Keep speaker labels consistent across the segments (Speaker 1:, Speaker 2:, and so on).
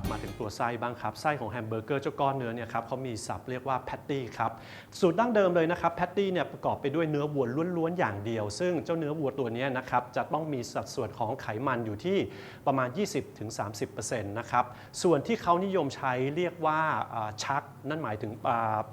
Speaker 1: ครับมาถึงตัวไส้บ้างครับไส้ของแฮมเบอร์เกอร์เจ้าก้อนเนื้อเนี่ยครับเขามีศัพท์เรียกว่าแพตตี้ครับสูตรดั้งเดิมเลยนะครับแพตตี้เนี่ยประกอบไปด้วยเนื้อวัวล้วนๆอย่างเดียว ซึ่งเจ้าเนื้อวัวตัวนี้นะครับจะต้องมีสัดส่วนของไขมันอยู่ที่ประมาณ 20-30%นะครับส่วนที่เขานิยมใช้เรียกว่าชักนั่นหมายถึง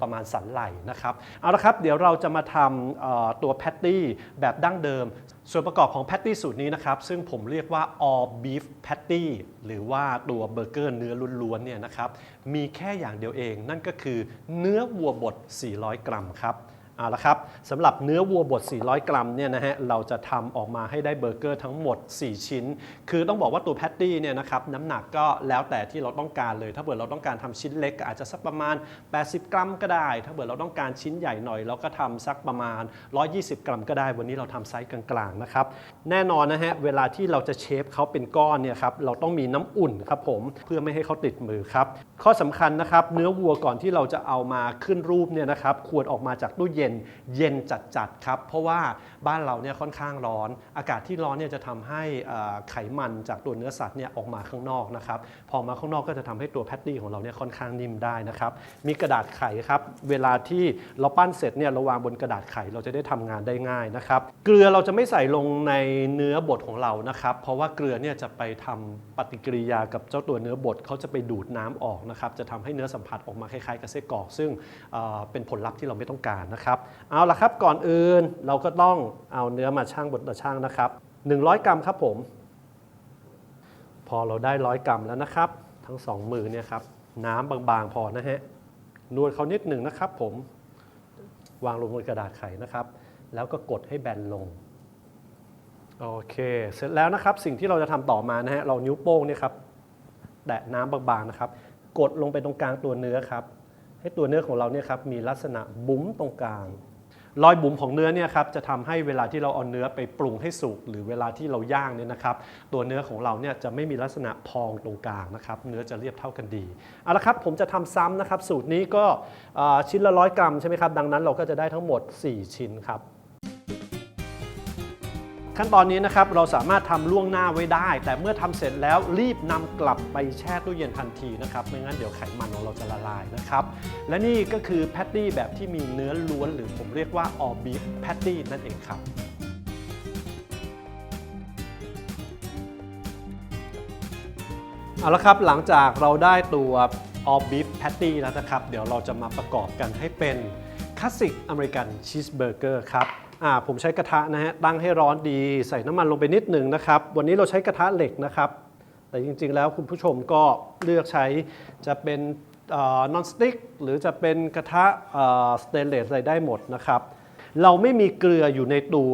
Speaker 1: ประมาณสันไหลนะครับเอาละครับเดี๋ยวเราจะมาทำตัวแพตตี้แบบดั้งเดิม ส่วนประกอบของแพตตี้สูตรนี้นะครับ ซึ่งผมเรียกว่า all beef patty หรือว่าตัวเบอร์เกอร์เนื้อล้วนๆเนี่ยนะครับ มีแค่อย่างเดียวเอง นั่นก็คือเนื้อวัวบด 400 กรัมครับ เอาละครับสำหรับเนื้อวัวบด 400 กรัมเนี่ยนะฮะเราจะทำออกมาให้ได้เบอร์เกอร์ทั้งหมด 4 ชิ้น คือต้องบอกว่าตัวแพตตี้เนี่ยนะครับน้ำหนักก็แล้วแต่ที่เราต้องการเลย ถ้าเกิดเราต้องการทำชิ้นเล็กก็อาจจะสักประมาณ 80 กรัมก็ได้ ถ้าเกิดเราต้องการชิ้นใหญ่หน่อย เราก็ทำสักประมาณ 120 กรัมก็ได้ วันนี้เราทำไซส์กลางๆนะครับแน่นอนนะฮะเวลาที่เราจะเชฟเขาเป็นก้อนเนี่ยครับเราต้องมีน้ำอุ่นครับผมเพื่อไม่ให้เขาติดมือครับข้อสำคัญนะครับเนื้อวัวก่อนที่เราจะเอามาขึ้นรูปเนี่ยนะครับควรออกมาจากตู้เย็นเย็นจัดๆครับ เพราะว่าบ้านเราเนี่ยค่อนข้างร้อน อากาศที่ร้อนเนี่ยจะทำให้ไขมันจากตัวเนื้อสัตว์เนี่ยออกมาข้างนอกนะครับพอมาข้างนอกก็จะทำให้ตัวแพตตี้ของเราเนี่ยค่อนข้างนิ่มได้นะครับมีกระดาษไขครับเวลาที่เราปั้นเสร็จเนี่ยเราวางบนกระดาษไขเราจะได้ทำงานได้ง่ายนะครับเกลือเราจะไม่ใส่ลงในเนื้อบดของเรานะครับ เพราะว่าเกลือเนี่ยจะไปทำปฏิกิริยากับเจ้าตัวเนื้อบดเขาจะไปดูดน้ำออกนะครับจะทำให้เนื้อสัมผัสออกมาคล้ายๆกับไส้กรอก ซึ่งเป็นผลลัพธ์ที่เราไม่ต้องการนะครับเอาละครับก่อนอื่นเราก็ต้องเอาเนื้อมาชั่งบนตะชั่งนะครับ 100 กรัมครับผม พอเราได้ร้อยกรัมแล้วนะครับ ทั้งสองมือเนี่ยครับน้ำบางๆพอนะฮะนวดเขานิดหนึ่งนะครับผมวางลงบนกระดาษไขนะครับ แล้วก็กดให้แบนลงโอเค เสร็จแล้วนะครับสิ่งที่เราจะทำต่อมานะฮะเรานิ้วโป้งเนี่ยครับแตะน้ำบางๆนะครับ กดลงไปตรงกลางตัวเนื้อครับ ให้ตัวเนื้อของเราเนี่ยครับมีลักษณะบุ๋มตรงกลาง รอยบุ๋มของเนื้อเนี่ยครับจะทำให้เวลาที่เราเอาเนื้อไปปรุงให้สุกหรือเวลาที่เราย่างเนี่ยนะครับ ตัวเนื้อของเราเนี่ยจะไม่มีลักษณะพองตรงกลางนะครับ เนื้อจะเรียบเท่ากันดีเอาละครับผมจะทำซ้ำนะครับ สูตรนี้ก็ชิ้นละร้อยกรัมใช่ไหมครับดังนั้นเราก็จะได้ทั้งหมด 4 ชิ้นครับ ขั้นตอนนี้นะครับเราสามารถทำล่วงหน้าไว้ได้ แต่เมื่อทำเสร็จแล้วรีบนำกลับไปแช่ตู้เย็นทันทีนะครับไม่งั้นเดี๋ยวไขมันของเราจะละลายนะครับและนี่ก็คือแพตตี้แบบที่มีเนื้อล้วนหรือผมเรียกว่า all beef patty นั่นเองครับเอาละครับหลังจากเราได้ตัว all beef patty แล้วนะครับ เดี๋ยวเราจะมาประกอบกันให้เป็นคลาสสิกอเมริกันชีสเบอร์เกอร์ครับ ผมใช้กระทะนะฮะตั้งให้ร้อนดีใส่น้ำมันลงไปนิดหนึ่งนะครับ วันนี้เราใช้กระทะเหล็กนะครับ แต่จริงๆแล้วคุณผู้ชมก็เลือกใช้จะเป็นนอนสติ๊กหรือจะเป็นกระทะสเตนเลสอะไรได้หมดนะครับ เราไม่มีเกลืออยู่ในตัว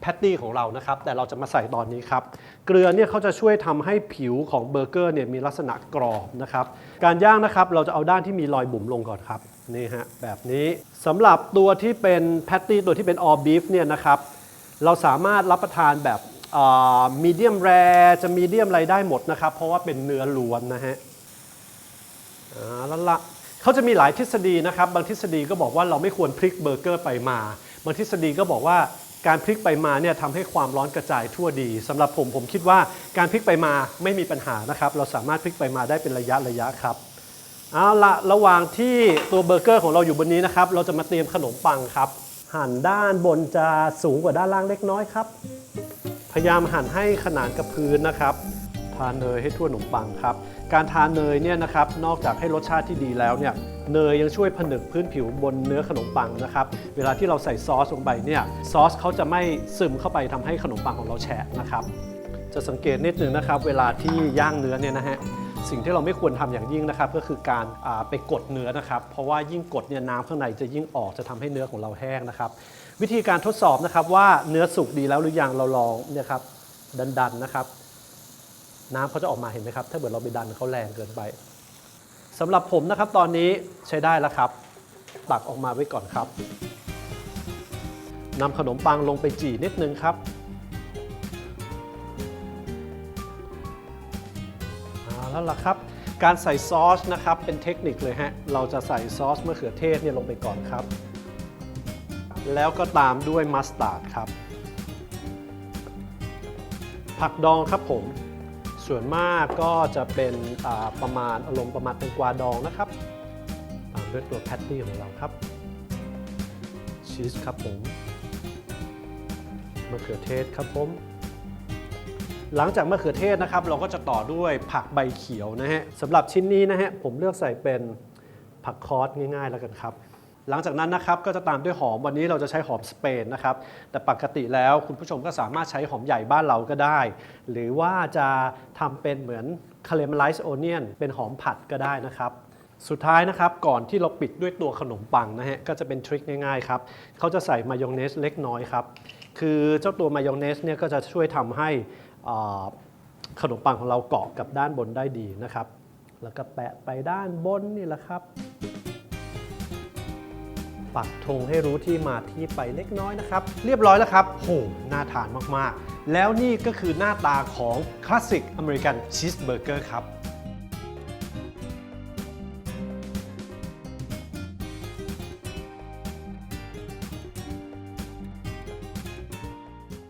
Speaker 1: แพตตี้ของเรานะครับ แต่เราจะมาใส่ตอนนี้ครับ เกลือเนี่ยเขาจะช่วยทำให้ผิวของเบอร์เกอร์เนี่ยมีลักษณะกรอบนะครับ การย่างนะครับเราจะเอาด้านที่มีรอยบุ๋มลงก่อนครับ นี่ฮะแบบนี้สำหรับตัวที่เป็นแพตตี้ตัวที่เป็น all beef เนี่ยนะครับ เราสามารถรับประทานแบบมีเดียมแรจะมีเดียมอะไรได้หมดนะครับ เพราะว่าเป็นเนื้อล้วนนะฮะอ่าแล้วละเขาจะมีหลายทฤษฎีนะครับ บางทฤษฎีก็บอกว่าเราไม่ควรพลิกเบอร์เกอร์ไปมา บางทฤษฎีก็บอกว่าการพลิกไปมาเนี่ยทำให้ความร้อนกระจายทั่วดีสำหรับผมผมคิดว่าการพลิกไปมาไม่มีปัญหานะครับ เราสามารถพลิกไปมาได้เป็นระยะระยะครับ เอาละระหว่างที่ตัวเบอร์เกอร์ของเราอยู่บนนี้นะครับ เราจะมาเตรียมขนมปังครับ หั่นด้านบนจะสูงกว่าด้านล่างเล็กน้อยครับ พยายามหั่นให้ขนานกับพื้นนะครับ ทาเนยให้ทั่วขนมปังครับ การทาเนยเนี่ยนะครับ นอกจากให้รสชาติที่ดีแล้วเนี่ย เนยยังช่วยผนึกพื้นผิวบนเนื้อขนมปังนะครับ เวลาที่เราใส่ซอสลงไปเนี่ยซอสเขาจะไม่ซึมเข้าไปทำให้ขนมปังของเราแฉะนะครับ จะสังเกตนิดนึงนะครับ เวลาที่ย่างเนื้อเนี่ยนะฮะ สิ่งที่เราไม่ควรทำอย่างยิ่งนะครับ ก็คือการไปกดเนื้อนะครับ เพราะว่ายิ่งกดเนี่ยน้ำข้างในจะยิ่งออกจะทำให้เนื้อของเราแห้งนะครับ วิธีการทดสอบนะครับว่าเนื้อสุกดีแล้วหรือยังเราลองเนี่ยครับดันๆนะครับ น้ำเขาจะออกมาเห็นไหมครับ ถ้าเกิดเราไปดันเขาแรงเกินไปสำหรับผมนะครับตอนนี้ใช้ได้แล้วครับ ตักออกมาไว้ก่อนครับนำขนมปังลงไปจี่นิดนึงครับ แล้วล่ะครับ การใส่ซอสนะครับเป็นเทคนิคเลยฮะ เราจะใส่ซอสมะเขือเทศเนี่ยลงไปก่อนครับ แล้วก็ตามด้วยมัสตาร์ดครับ ผักดองครับผม ส่วนมากก็จะเป็นประมาณอารมณ์ประมาณแตงกวาดองนะครับตามด้วยตัวแพตตี้ของเราครับ ชีสครับผมมะเขือเทศครับผม หลังจากมะเขือเทศนะครับเราก็จะต่อด้วยผักใบเขียวนะฮะสำหรับชิ้นนี้นะฮะผมเลือกใส่เป็นผักคอสง่ายๆแล้วกันครับหลังจากนั้นนะครับก็จะตามด้วยหอมวันนี้เราจะใช้หอมสเปนนะครับแต่ปกติแล้วคุณผู้ชมก็สามารถใช้หอมใหญ่บ้านเราก็ได้ หรือว่าจะทำเป็นเหมือน caramelized onion เป็นหอมผัดก็ได้นะครับสุดท้ายนะครับก่อนที่เราปิดด้วยตัวขนมปังนะฮะก็จะเป็นทริคง่ายๆครับเขาจะใส่มายองเนสเล็กน้อยครับคือเจ้าตัวมายองเนสเนี่ยก็จะช่วยทำให้ ขนมปังของเราเกาะกับด้านบนได้ดีนะครับ แล้วก็แปะไปด้านบนนี่แหละครับ ปักธงให้รู้ที่มาที่ไปเล็กน้อยนะครับ เรียบร้อยแล้วครับโหน่าทานมากๆ แล้วนี่ก็คือหน้าตาของคลาสสิกอเมริกันชีสเบอร์เกอร์ครับ